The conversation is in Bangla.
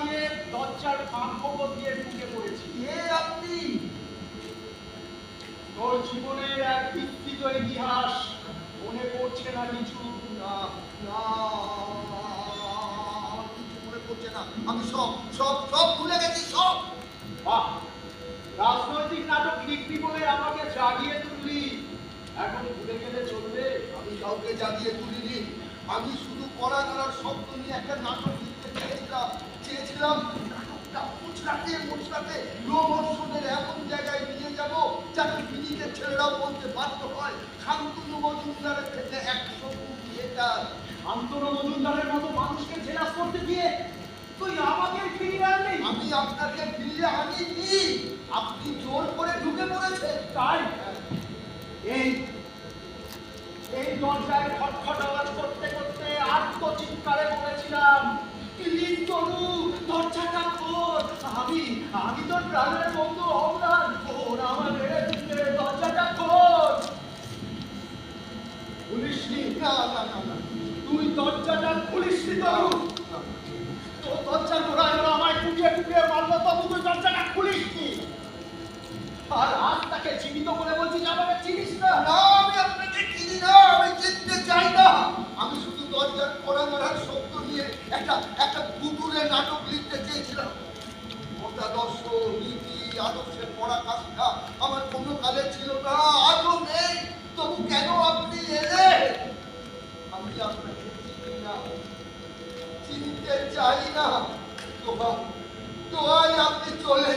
দিয়ে দরজার ফাঁক দিয়ে ঢুকে পড়েছি। কে আপনি? তোর জীবনের এক বিস্তৃত ইতিহাস মনে পড়ছে না কিছু? না না কিছু মনে পড়ছে না। আমি সব সব সব ভুলে গেছি সব! বাহ! রাজনৈতিক নাটক লিখবি বলে আমাকে জাগিয়ে তুললি। এখন ভুলে গেলে চলবে। আমি কাউকে জাগিয়ে তুলিনি। আমি শুধু কড়া করার শব্দ নিয়ে একটা নাটক লিখতে চেয়েছিলাম চেয়েছিলাম নাটকটা মুচড়াতে মুচড়াতে এমন জায়গায় নিয়ে যাব যাতে বিনীতের ছেলেরাও বলতে বাধ্য হয়। শান্তনু মজুমদারের থেকে একশো কোটি এটা শান্তনু মজুমদারের মতো মানুষকে জেলাস করতে দিয়ে তুই আমাকে ফিরিয়ে আনলি? আমি আপনাকে ফিরিয়ে আনিনি। আপনি জোর করে ঢুকে পড়েছেন। তাই? এই এই দরজায় খটখট আওয়াজ করতে করতে আত্মচিৎকারে বলেছিলাম প্লিজ তরু দরজাটা খোল আমি আমি তোর প্রাণের বন্ধু অমরান খোল আমার মেরে দিতে দরজাটা খোল খুলিসনি না না না না তুই দরজাটা খুলিসনি তরু দরজা গোড়ায় আমায় কুটিয়ে কুটিয়ে মারলো তবু তুই দরজাটা আর আজ তাকে জীবিত করে বলছিস আমাকে চিনিস না আদর্শের পরাকাষ্ঠা আমার কোনো কালে ছিল না, আজও নেই। তবু কেন আপনি এলেন আমি আপনাকে চিনি না। চিনতে চাই না। তো তো আজ আপনি চলে